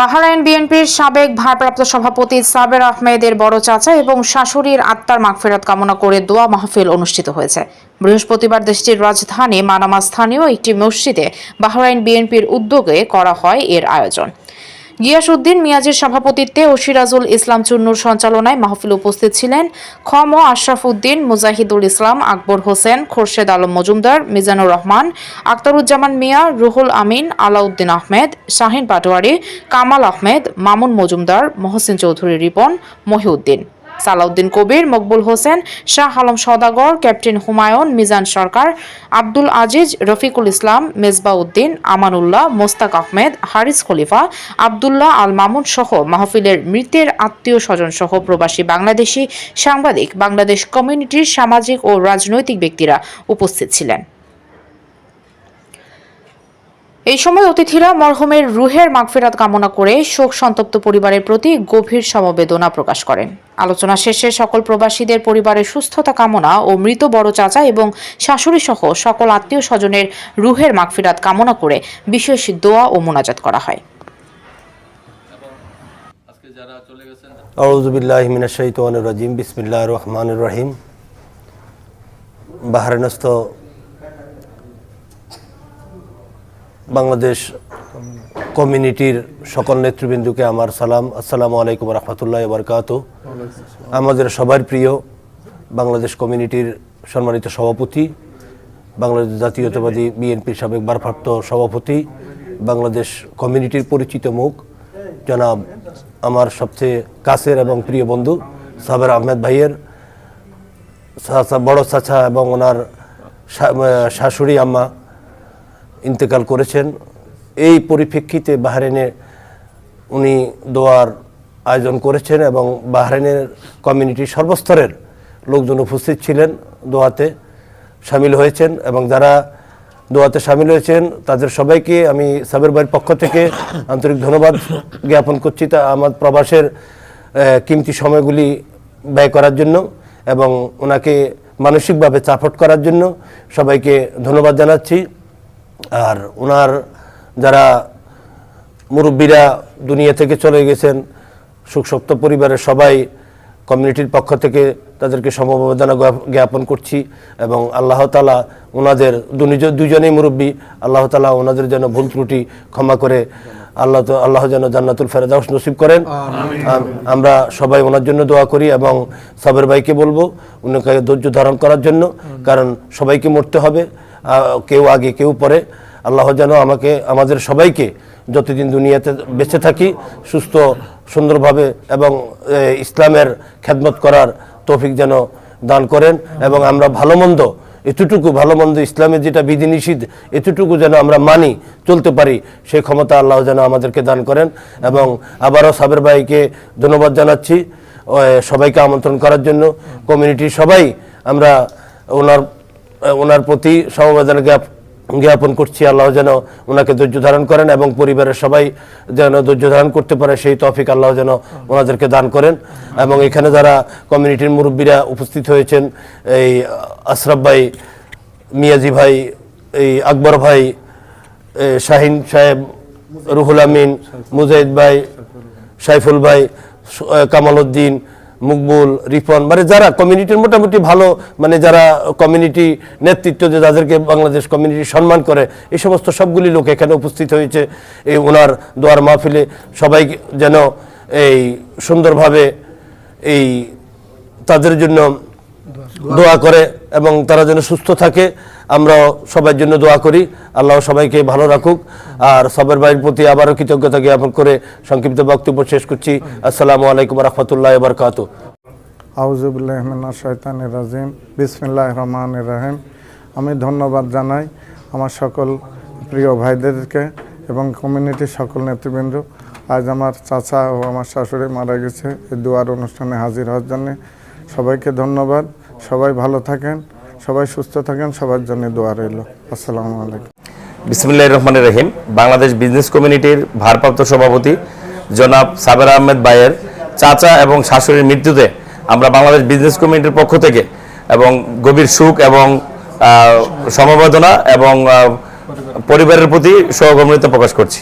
Bahrain বিএনপির সাবেক ভারপ্রাপ্ত সভাপতি সাবের আহমেদের বড় চাচা এবং শাশুড়ির আত্মার মাগফেরত কামনা করে দোয়া মাহফিল অনুষ্ঠিত হয়েছে। বৃহস্পতিবার দেশটির রাজধানী মানামা স্থানীয় একটি মসজিদে বাহরাইন বিএনপির উদ্যোগে করা হয় এর আয়োজন। গিয়াসউদ্দিন মিয়াজির সভাপতিত্বে ও সিরাজুল ইসলাম চুন্নুর সঞ্চালনায় মাহফিল উপস্থিত ছিলেন খম ও আশরাফ উদ্দিন মুজাহিদুল ইসলাম, আকবর হোসেন, খোরশেদ আলম মজুমদার, মিজানুর রহমান, আক্তারুজ্জামান মিয়া, রুহুল আমিন, আলাউদ্দিন আহমেদ, শাহিন পাটোয়ারি, কামাল আহমেদ, মামুন মজুমদার, মহসিন চৌধুরী রিপন, মহিউদ্দিন। সালাউদ্দিন কবির, মকবুল হোসেন, শাহ আলম সদাগর ক্যাপ্টেন হুমায়ুন, মিজান সরকার, আব্দুল আজিজ, রফিকুল ইসলাম, মেজবাউদ্দিন, আমানুল্লাহ, মোস্তাক আহমেদ, হারিস খলিফা, আবদুল্লাহ আল মামুন সহ মাহফিলের মৃতের আত্মীয় স্বজন সহ প্রবাসী বাংলাদেশি সাংবাদিক, বাংলাদেশ কমিউনিটির সামাজিক ও রাজনৈতিক ব্যক্তিরা উপস্থিত ছিলেন। এই সময় অতিথিরা মরহুমের রুহের মাগফিরাত কামনা করে শোক সন্তপ্ত পরিবারের প্রতি গভীর সমবেদনা প্রকাশ করেন। আলোচনা শেষে সকল প্রবাসীদের পরিবারের সুস্থতা কামনা ও মৃত বড় চাচা এবং শাশুড়ি সহ সকল আত্মীয় স্বজনের রুহের মাগফিরাত কামনা করে বিশেষ দোয়া ও মোনাজাত করা হয়। আউজুবিল্লাহ রহিম। বাংলাদেশ কমিউনিটির সকল নেতৃবৃন্দকে আমার সালাম, আসসালামু আলাইকুম রহমতুল্লাহ বরকাত। আমাদের সবার প্রিয় বাংলাদেশ কমিউনিটির সম্মানিত সভাপতি, বাংলাদেশ জাতীয়তাবাদী বিএনপির সাবেক ভারপ্রাপ্ত সভাপতি, বাংলাদেশ কমিউনিটির পরিচিত মুখ, জনাব আমার সবচেয়ে কাছের এবং প্রিয় বন্ধু সাবের আহমেদ ভাইয়ের বড় চাচা এবং ওনার শাশুড়ি আম্মা ইন্তেকাল করেছেন। এই পরিপ্রেক্ষিতে বাহরাইনে উনি দোয়ার আয়োজন করেছেন এবং বাহরাইনের কমিউনিটি সর্বস্তরের লোকজন উপস্থিত ছিলেন দোয়াতে সামিল হয়েছেন এবং যারা দোয়াতে সামিল হয়েছেন, তাদের সবাইকে আমি সাবের ভাইয়ের পক্ষ থেকে আন্তরিক ধন্যবাদ জ্ঞাপন করছি তা আমার প্রবাসের কিমতি সময়গুলি ব্যয় করার জন্য এবং ওনাকে মানসিকভাবে চাপট করার জন্য সবাইকে ধন্যবাদ জানাচ্ছি। আর ওনার যারা মুরব্বীরা দুনিয়া থেকে চলে গেছেন, সুখসপ্ত পরিবারের সবাই কমিউনিটির পক্ষ থেকে তাদেরকে সমবেদনা জ্ঞাপন করছি এবং আল্লাহ তালা ওনাদের দুজনেই মুরব্বী, আল্লাহ তালা ওনাদের যেন ভুল ত্রুটি ক্ষমা করে আল্লাহ তো আল্লাহ যেন জান্নাতুল ফেরদাউস নসিব করেন। আমরা সবাই ওনার জন্য দোয়া করি এবং সাবের ভাইকে বলব উনাকে ধৈর্য ধারণ করার জন্য কারণ সবাইকে মরতে হবে কেউ আগে কেউ পরে। আল্লাহ যেন আমাকে আমাদের সবাইকে যতদিন দুনিয়াতে বেঁচে থাকি সুস্থ সুন্দরভাবে এবং ইসলামের খেদমত করার তৌফিক যেন দান করেন এবং আমরা ভালো মন্দ এতটুকু ভালো মন্দ ইসলামের যেটা বিধিনিষিদ্ধ এতটুকু যেন আমরা মানি, চলতে পারি, সে ক্ষমতা আল্লাহ যেন আমাদেরকে দান করেন। এবং আবারও সাবের ভাইকে ধন্যবাদ জানাচ্ছি সবাইকে আমন্ত্রণ করার জন্য। কমিউনিটির সবাই আমরা ওনার ওনার প্রতি সমবেদনা জ্ঞাপন করছি, আল্লাহ যেন ওনাকে ধৈর্য ধারণ করেন এবং পরিবারের সবাই যেন ধৈর্য ধারণ করতে পারে, সেই তফিক আল্লাহ যেন ওনাদেরকে দান করেন। এবং এখানে যারা কমিউনিটির মুরব্বীরা উপস্থিত হয়েছেন, এই আশরাফ ভাই, মিয়াজি ভাই, এই আকবর ভাই শাহিন সাহেব, রুহুল আমিন, মুজাহিদ ভাই, সাইফুল ভাই কামাল উদ্দিন মুকবুল, রিফন মানে যারা কমিউনিটির মোটামুটি ভালো মানে যারা কমিউনিটি নেতৃত্ব যে যাদেরকে বাংলাদেশ কমিউনিটি সম্মান করে, এই সমস্ত সবগুলি লোক এখানে উপস্থিত হয়েছে। এই ওনার দোয়ার মাহফিলে সবাই যেন এই সুন্দরভাবে এই তাদের জন্য দোয়া করে। এবং তারা যেন সুস্থ থাকে আমরাও সবার জন্য দোয়া করি। আল্লাহ সবাইকে ভালো রাখুক। আর সবের ভাইয়ের প্রতি আবারও কৃতজ্ঞতা জ্ঞাপন করে সংক্ষিপ্ত বক্তব্য শেষ করছি। আসসালামু আলাইকুম রহমতুল্লাহ বরকাত আউজুবুল্লাহমিনা রাজিম। বিসমিল্লাহ রহমান রাহিম। আমি ধন্যবাদ জানাই আমার সকল প্রিয় ভাইদেরকে এবং কমিউনিটির সকল নেতৃবৃন্দ। আজ আমার চাচা ও আমার শাশুড়ি মারা গেছে। এই দুয়ার অনুষ্ঠানে হাজির হওয়ার জন্যে সবাইকে ধন্যবাদ। সবাই ভালো থাকেন, সবাই সুস্থ থাকেন, সবার জন্য দোয়া রইল। আসসালামু আলাইকুম। বিসমিল্লাহ রহমান রহিম। বাংলাদেশ বিজনেস কমিউনিটির ভারপ্রাপ্ত সভাপতি জনাব সাবের আহমেদ ভাইয়ের চাচা এবং শাশুড়ির মৃত্যুতে আমরা বাংলাদেশ বিজনেস কমিউনিটির পক্ষ থেকে এবং গভীর সুখ এবং সমবেদনা এবং পরিবারের প্রতি সহমর্মিতা প্রকাশ করছি।